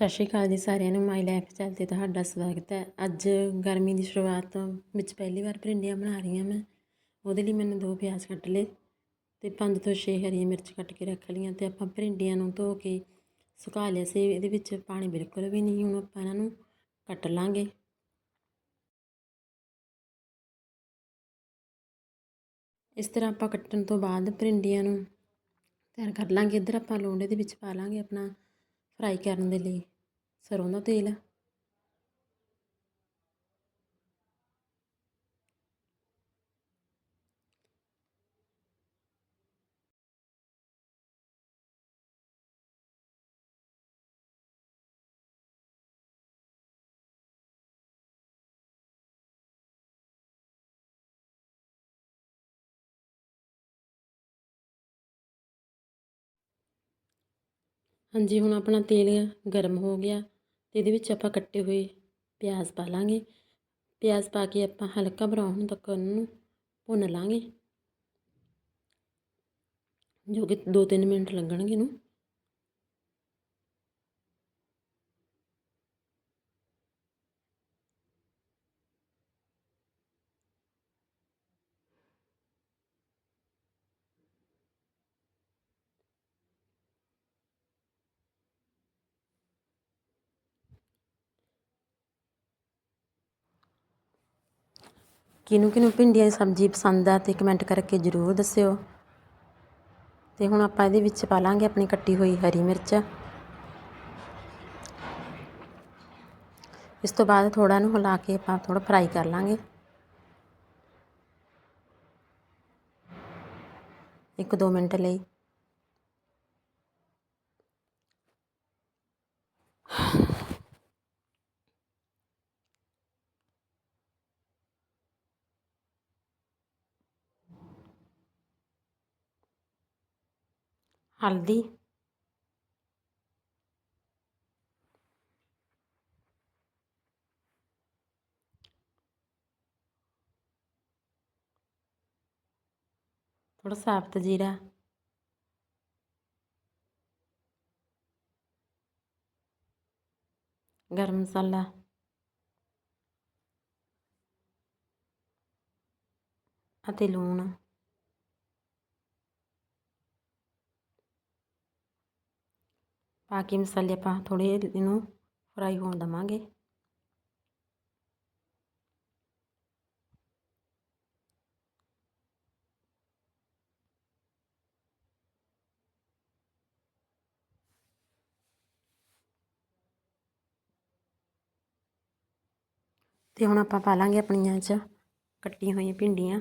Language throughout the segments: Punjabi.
ਸਤਿ ਸ਼੍ਰੀ ਅਕਾਲ ਜੀ ਸਾਰਿਆਂ ਨੂੰ, ਮਾਈ ਲਾਈਫ ਚੈਨਲ 'ਤੇ ਤੁਹਾਡਾ ਸਵਾਗਤ ਹੈ। ਅੱਜ ਗਰਮੀ ਦੀ ਸ਼ੁਰੂਆਤ ਵਿੱਚ ਪਹਿਲੀ ਵਾਰ ਭਿੰਡੀਆਂ ਬਣਾ ਰਹੀ ਹਾਂ ਮੈਂ। ਉਹਦੇ ਲਈ ਮੈਨੂੰ ਦੋ ਪਿਆਜ਼ ਕੱਟ ਲਏ ਤੇ ਪੰਜ ਤੋਂ ਛੇ ਹਰੀਆਂ ਮਿਰਚ ਕੱਟ ਕੇ ਰੱਖ ਲਈਆਂ ਤੇ ਆਪਾਂ ਭਿੰਡੀਆਂ ਨੂੰ ਧੋ ਕੇ ਸੁਕਾ ਲਿਆ ਸੀ। ਇਹਦੇ ਵਿੱਚ ਪਾਣੀ ਬਿਲਕੁਲ ਵੀ ਨਹੀਂ, ਹੁਣ ਆਪਾਂ ਇਹਨਾਂ ਨੂੰ ਕੱਟ ਲਾਂਗੇ। ਇਸ ਤਰ੍ਹਾਂ ਆਪਾਂ ਕੱਟਣ ਤੋਂ ਬਾਅਦ ਭਿੰਡੀਆਂ ਨੂੰ ਤਿਆਰ ਕਰ ਲਾਂਗੇ। ਇੱਧਰ ਆਪਾਂ ਲੋਂਡੇ ਦੇ ਵਿੱਚ ਪਾ ਲਾਂਗੇ ਆਪਣਾ ਫਰਾਈ ਕਰਨ ਦੇ ਲਈ ਸਰੋਂ ਦਾ ਤੇਲ ਹਾਂਜੀ, ਹੁਣ ਆਪਣਾ ਤੇਲ ਗਰਮ ਹੋ ਗਿਆ ਤੇ ਇਹਦੇ ਵਿੱਚ ਆਪਾਂ ਕੱਟੇ ਹੋਏ ਪਿਆਜ਼ ਪਾ ਲਾਂਗੇ। ਪਿਆਜ਼ ਪਾ ਕੇ ਆਪਾਂ ਹਲਕਾ ਬਰਾਊਨ ਤੱਕ ਉਹਨੂੰ ਭੁੰਨ ਲਾਂਗੇ। ਜੋ ਕਿ 2-3 ਮਿੰਟ ਲੱਗਣਗੇ ਇਹਨੂੰ। ਕਿਹਨੂੰ ਕਿਹਨੂੰ ਭਿੰਡੀਆਂ ਦੀ ਸਬਜ਼ੀ ਪਸੰਦ ਆ ਤੇ ਕਮੈਂਟ ਕਰਕੇ ਜ਼ਰੂਰ ਦੱਸਿਓ। ਤੇ ਹੁਣ ਆਪਾਂ ਇਹਦੇ ਵਿੱਚ ਪਾ ਲਾਂਗੇ ਆਪਣੀ ਕੱਟੀ ਹੋਈ ਹਰੀ ਮਿਰਚ। ਇਸ ਤੋਂ ਬਾਅਦ ਥੋੜਾ ਨੂੰ ਹਿਲਾ ਕੇ ਆਪਾਂ ਥੋੜਾ ਫਰਾਈ ਕਰ ਲਾਂਗੇ। ਇੱਕ ਦੋ ਮਿੰਟ ਲਈ। ਹਲਦੀ। ਥੋੜਾ ਸਾਬਤ ਜੀਰਾ ਗਰਮ ਮਸਾਲਾ। ਅਤੇ ਲੂਣ। ਪਾ ਕੇ ਮਸਾਲੇ ਆਪਾਂ ਥੋੜ੍ਹੇ ਇਹਨੂੰ ਫਰਾਈ ਹੋਣ ਦੇਵਾਂਗੇ। ਤੇ ਹੁਣ ਆਪਾਂ ਪਾ ਲਾਂਗੇ ਆਪਣੀਆਂ 'ਚ ਕੱਟੀਆਂ ਹੋਈਆਂ ਭਿੰਡੀਆਂ।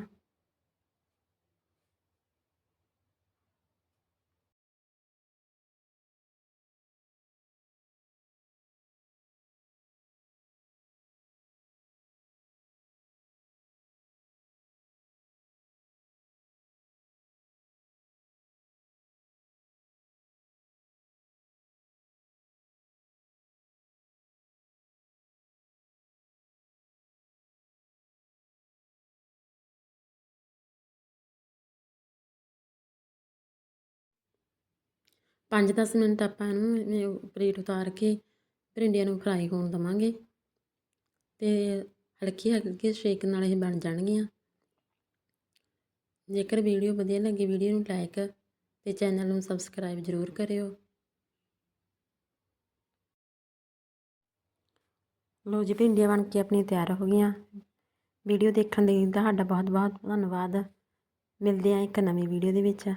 ਪੰਜ ਦਸ ਮਿੰਟ ਆਪਾਂ ਇਹਨੂੰ ਪਲੇਟ ਉਤਾਰ ਕੇ ਭਿੰਡੀਆਂ ਨੂੰ ਫਰਾਈ ਹੋਣ ਦੇਵਾਂਗੇ ਤੇ ਹਲਕੀ ਹਲਕੀ ਸ਼ੇਕ ਨਾਲ ਇਹ ਬਣ ਜਾਣਗੀਆਂ। ਜੇਕਰ ਵੀਡੀਓ ਵਧੀਆ ਲੱਗੀ ਵੀਡੀਓ ਨੂੰ ਲਾਈਕ ਤੇ ਚੈਨਲ ਨੂੰ ਸਬਸਕ੍ਰਾਈਬ ਜ਼ਰੂਰ ਕਰਿਓ। ਲੋ ਜੀ, ਭਿੰਡੀਆਂ ਬਣ ਕੇ ਆਪਣੀ ਤਿਆਰ ਹੋ ਗਈਆਂ। ਵੀਡੀਓ ਦੇਖਣ ਲਈ ਤੁਹਾਡਾ ਬਹੁਤ ਬਹੁਤ ਧੰਨਵਾਦ। ਮਿਲਦੇ ਆ ਇੱਕ ਨਵੀਂ ਵੀਡੀਓ ਦੇ ਵਿੱਚ।